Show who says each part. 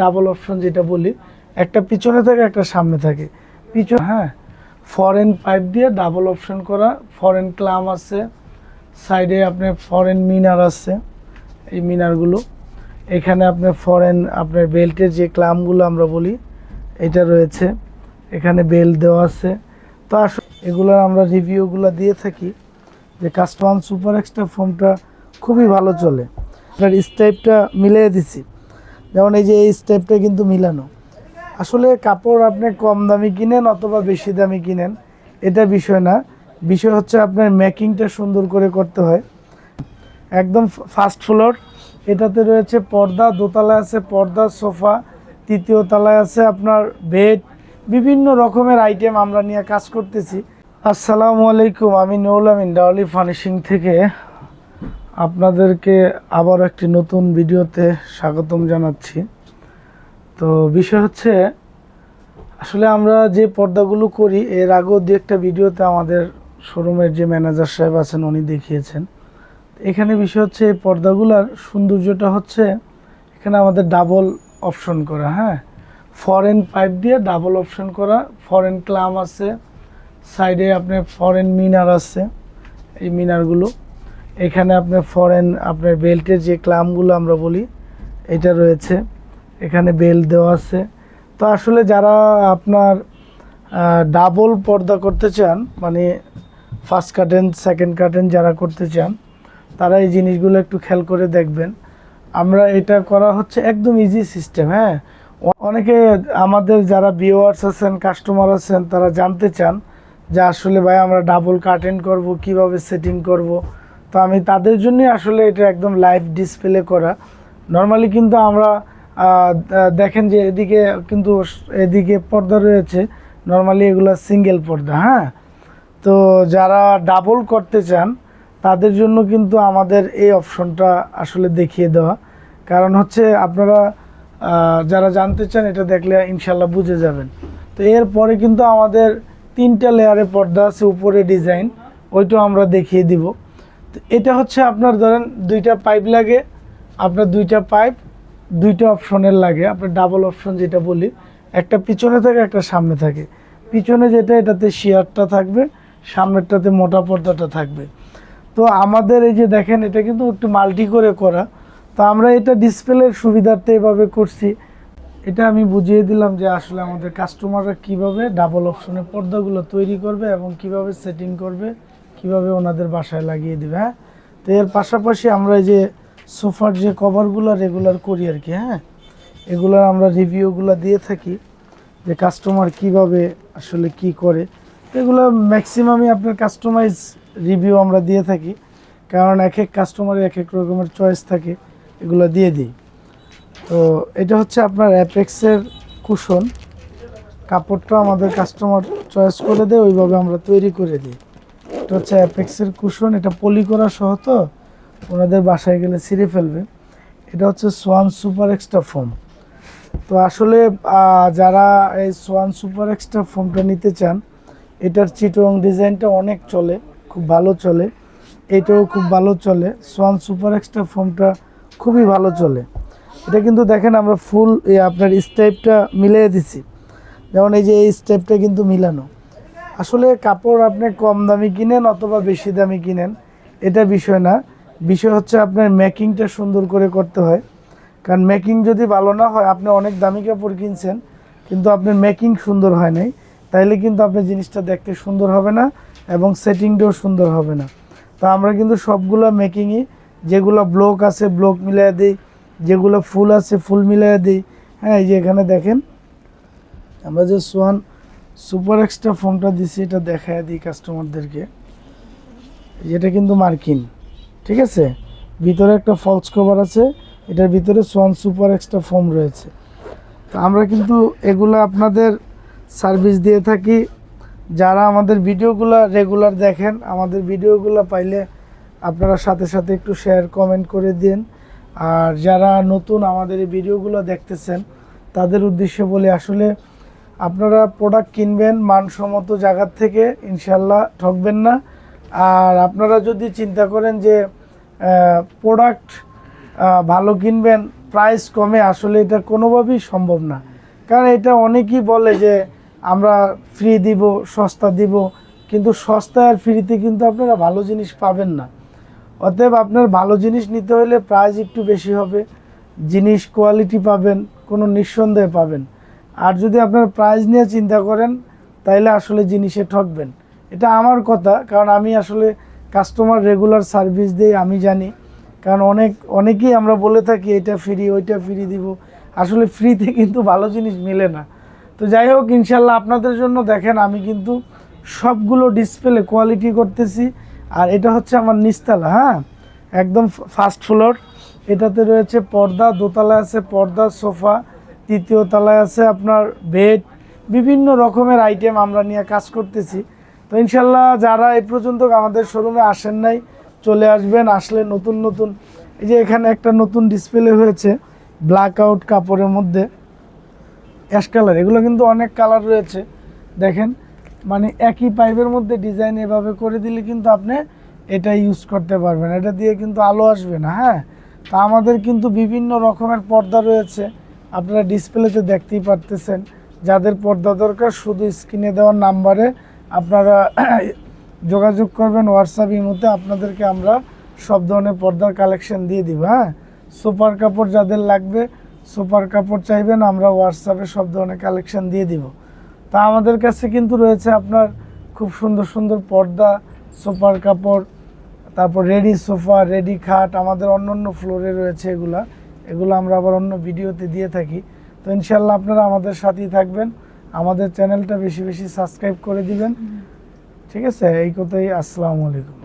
Speaker 1: Double option যেটা বলি, একটা পিছনে থাকে, একটা সামনে থাকে। পিছন হ্যাঁ ফরেন পাইপ দিয়ে ডাবল অপশন করা ফরেন ক্লাম আছে সাইডে আপনার ফরেন মিনার আছে, এই মিনারগুলো এখানে আপনার ফরেন আপনার বেল্টের যে ক্লামগুলো আমরা বলি, এটা রয়েছে। এখানে বেল্ট দেওয়া আছে। তো আসলে এগুলোর আমরা রিভিউগুলো দিয়ে থাকি যে কাস্টমান সুপার এক্সট্রা ফোনটা খুবই ভালো চলে। আপনার স্টাইপটা মিলিয়ে দিছি। যেমন এই যে এই স্টেপটা কিন্তু মিলানো। আসলে কাপড় আপনি কম দামি কিনেন অথবা বেশি দামি কিনেন, এটা বিষয় না। বিষয় হচ্ছে আপনার মেকিংটা সুন্দর করে করতে হয়। একদম ফার্স্ট ফ্লোর এটাতে রয়েছে পর্দা, দোতলায় আছে পর্দা, সোফা, তৃতীয় তলায় আছে আপনার বেড বিভিন্ন রকমের আইটেম আমরা নিয়ে কাজ করতেছি। আসসালামু আলাইকুম, আমি নৌল আমিন ডাওয়ালি ফার্নিশিং থেকে। আপনাদেরকে আবার একটি নতুন ভিডিওতে স্বাগতম জানাচ্ছি। তো বিষয় হচ্ছে, আসলে আমরা যে পর্দাগুলো করি, এর আগেও দু একটা ভিডিওতে আমাদের শোরুমের যে ম্যানেজার সাহেব আছেন, উনি দেখিয়েছেন। এখানে বিষয় হচ্ছে, এই পর্দাগুলোর সৌন্দর্যটা হচ্ছে, এখানে আমাদের ডাবল অপশন করা হ্যাঁ? ফরেন পাইপ দিয়ে ডাবল অপশন করা ফরেন ক্লাম আছে সাইডে আপনার ফরেন মিনার আছে, এই মিনারগুলো এখানে আপনার ফরেন আপনার বেল্টের যে ক্লামগুলো আমরা বলি, এটা রয়েছে। এখানে বেল্ট দেওয়া আছে। তো আসলে যারা আপনার ডাবল পর্দা করতে চান মানে ফার্স্ট কার্টেন সেকেন্ড কার্টেন যারা করতে চান, তারা এই জিনিসগুলো একটু খেয়াল করে দেখবেন। আমরা এটা করা হচ্ছে একদম ইজি সিস্টেম হ্যাঁ? অনেকে আমাদের যারা ভিউয়ার্স আছেন কাস্টমার আছেন, তারা জানতে চান যে আসলে ভাই আমরা ডাবল কার্টেন করব, কীভাবে সেটিং করব। তো আমি তাদের জন্যই আসলে এটা একদম লাইভ ডিসপ্লে করা। নর্মালি কিন্তু আমরা দেখেন যে এদিকে কিন্তু এদিকে পর্দা রয়েছে। নর্মালি এগুলো সিঙ্গেল পর্দা হ্যাঁ? তো যারা ডাবল করতে চান, তাদের জন্য কিন্তু আমাদের এই অপশনটা আসলে দেখিয়ে দেওয়া। কারণ হচ্ছে আপনারা যারা জানতে চান, এটা দেখলে ইনশাল্লাহ বুঝে যাবেন। তো এরপরে কিন্তু আমাদের তিনটা লেয়ারে পর্দা আছে, উপরে ডিজাইন ওইটাও আমরা দেখিয়ে দিব। এটা হচ্ছে আপনার ধরেন দুইটা পাইপ লাগে, আপনার দুইটা পাইপ দুইটা অপশনের লাগে। আপনার ডাবল অপশন যেটা বলি, একটা পিছনে থাকে, একটা সামনে থাকে। পিছনে যেটা, এটাতে শিয়ারটা থাকবে, সামনেরটাতে মোটা পর্দাটা থাকবে। তো আমাদের এই যে দেখেন, এটা কিন্তু একটু মাল্টি করে করা। তো আমরা এটা ডিসপ্লের সুবিধার্থে এভাবে করছি। এটা আমি বুঝিয়ে দিলাম যে আসলে আমাদের কাস্টমাররা কীভাবে ডাবল অপশনের পর্দাগুলো তৈরি করবে এবং কীভাবে সেটিং করবে। কীভাবে ওনাদের বাসায় লাগিয়ে দিবে হ্যাঁ? তো এর পাশাপাশি আমরা যে সোফার যে কভারগুলো রেগুলার করি আর কি হ্যাঁ? এগুলোর আমরা রিভিউগুলো দিয়ে থাকি যে কাস্টমার কীভাবে আসলে কি করে। এগুলো ম্যাক্সিমামই আপনার কাস্টমাইজ রিভিউ আমরা দিয়ে থাকি, কারণ এক এক কাস্টমারের এক এক রকমের চয়েস থাকে, এগুলো দিয়ে দিই। তো এটা হচ্ছে আপনার অ্যাপেক্সের কুশন কাপড়টা আমাদের কাস্টমার চয়েস করে দেয়, ওইভাবে আমরা তৈরি করে দিই। এটা হচ্ছে অ্যাপেক্সের কুশন, এটা পলি করা সহ তো, ওনাদের বাসায় গেলে ছিঁড়ে ফেলবে। এটা হচ্ছে সোয়ান সুপার এক্সট্রা ফোম তো আসলে যারা এই সোয়ান সুপার এক্সট্রা ফোমটা নিতে চান, এটার চিটং ডিজাইনটা অনেক চলে, খুব ভালো চলে। এটাও খুব ভালো চলে। সোয়ান সুপার এক্সট্রা ফোমটা খুবই ভালো চলে। এটা কিন্তু দেখেন আমরা ফুল আপনার স্টেপটা মিলিয়ে দিছি যেমন এই যে এই স্টেপটা কিন্তু মিলানো। আসলে কাপড় আপনি কম দামি কিনেন অথবা বেশি দামি কিনেন, এটা বিষয় না। বিষয় হচ্ছে আপনার মেকিংটা সুন্দর করে করতে হয়। কারণ মেকিং যদি ভালো না হয়, আপনি অনেক দামি কাপড় কিনছেন, কিন্তু আপনার মেকিং সুন্দর হয় নাই। তাইলে কিন্তু আপনার জিনিসটা দেখতে সুন্দর হবে না এবং সেটিংটাও সুন্দর হবে না। তো আমরা কিন্তু সবগুলো মেকিংই যেগুলো ব্লক আছে ব্লক মিলিয়ে দিই, যেগুলো ফুল আছে, ফুল মিলিয়ে দিই। হ্যাঁ এই যে এখানে দেখেন, আমরা যে সোয়ান সুপার এক্সট্রা ফর্মটা দিছি, এটা দেখায় দিই কাস্টমারদেরকে এটা কিন্তু মার্কিন, ঠিক আছে? ভিতরে একটা ফলস কভার আছে, এটার ভিতরে সোয়ান সুপার এক্সট্রা ফর্ম রয়েছে। তো আমরা কিন্তু এগুলো আপনাদের সার্ভিস দিয়ে থাকি। যারা আমাদের ভিডিওগুলো রেগুলার দেখেন, আমাদের ভিডিওগুলো পাইলে আপনারা সাথে সাথে একটু শেয়ার কমেন্ট করে দিন। আর যারা নতুন আমাদের এই ভিডিওগুলো দেখতেছেন, তাদের উদ্দেশ্যে বলে, আসলে আপনারা প্রোডাক্ট কিনবেন মানসম্মত জায়গার থেকে, ইনশাল্লাহ ঠকবেন না। আর আপনারা যদি চিন্তা করেন যে প্রোডাক্ট ভালো কিনবেন প্রাইস কমে, আসলে এটা কোনোভাবেই সম্ভব না। কারণ এটা অনেকেই বলে যে, আমরা ফ্রি দিব, সস্তা দিব, কিন্তু সস্তা আর ফ্রিতে কিন্তু আপনারা ভালো জিনিস পাবেন না। অতএব আপনার ভালো জিনিস নিতে হলে প্রাইস একটু বেশি হবে, জিনিস কোয়ালিটি পাবেন, কোনো নিঃসন্দেহে পাবেন। আর যদি আপনার প্রাইস নিয়ে চিন্তা করেন, তাইলে আসলে জিনিসে ঠকবেন। এটা আমার কথা, কারণ আমি আসলে কাস্টমার রেগুলার সার্ভিস দিই, আমি জানি। কারণ অনেক, অনেকেই আমরা বলে থাকি, এটা ফ্রি ওইটা ফ্রি দিব। আসলে ফ্রিতে কিন্তু ভালো জিনিস মেলে না। তো যাই হোক, ইনশাল্লাহ আপনাদের জন্য দেখেন, আমি কিন্তু সবগুলো ডিসপ্লে কোয়ালিটি করতেছি। আর এটা হচ্ছে আমার নিচতলা হ্যাঁ? একদম ফার্স্ট ফ্লোর এটাতে রয়েছে পর্দা দোতলা আছে পর্দা, সোফা। তৃতীয় তলায় আছে আপনার বেড বিভিন্ন রকমের আইটেম আমরা নিয়ে কাজ করতেছি। তো ইনশাল্লাহ যারা এই পর্যন্ত আমাদের শোরুমে আসেন নাই, চলে আসবেন, আসলে নতুন নতুন, এই যে এখানে একটা নতুন ডিসপ্লে হয়েছে ব্ল্যাক আউট কাপড়ের মধ্যে। অ্যাশ কালার এগুলো কিন্তু অনেক কালার রয়েছে। দেখেন মানে একই পাইপের মধ্যে ডিজাইন এভাবে করে দিলে কিন্তু আপনি এটা ইউজ করতে পারবেন। এটা দিয়ে কিন্তু আলো আসবে না হ্যাঁ? তা আমাদের কিন্তু বিভিন্ন রকমের পর্দা রয়েছে। আপনারা ডিসপ্লেতে দেখতেই পারতেছেন। যাদের পর্দা দরকার, শুধু স্ক্রিনে দেওয়ার নাম্বারে আপনারা যোগাযোগ করবেন হোয়াটসঅ্যাপ ইমোতে আপনাদেরকে আমরা সব ধরনের পর্দার কালেকশন দিয়ে দিব হ্যাঁ? সুপার কাপড় যাদের লাগবে সুপার কাপড় চাইবেন, আমরা হোয়াটসঅ্যাপে সব ধরনের কালেকশন দিয়ে দিব। তা আমাদের কাছে কিন্তু রয়েছে আপনার খুব সুন্দর সুন্দর পর্দা সুপার কাপড়, তারপর রেডি সোফা রেডি খাট, আমাদের অন্য অন্য ফ্লোরে রয়েছে এগুলা। এগুলো আমরা আবার অন্য ভিডিওতে দিয়ে থাকি। তো ইনশাল্লাহ আপনারা আমাদের সাথেই থাকবেন। আমাদের চ্যানেলটা বেশি বেশি সাবস্ক্রাইব করে দিবেন। ঠিক আছে? এই কথাই আসসালামু আলাইকুম।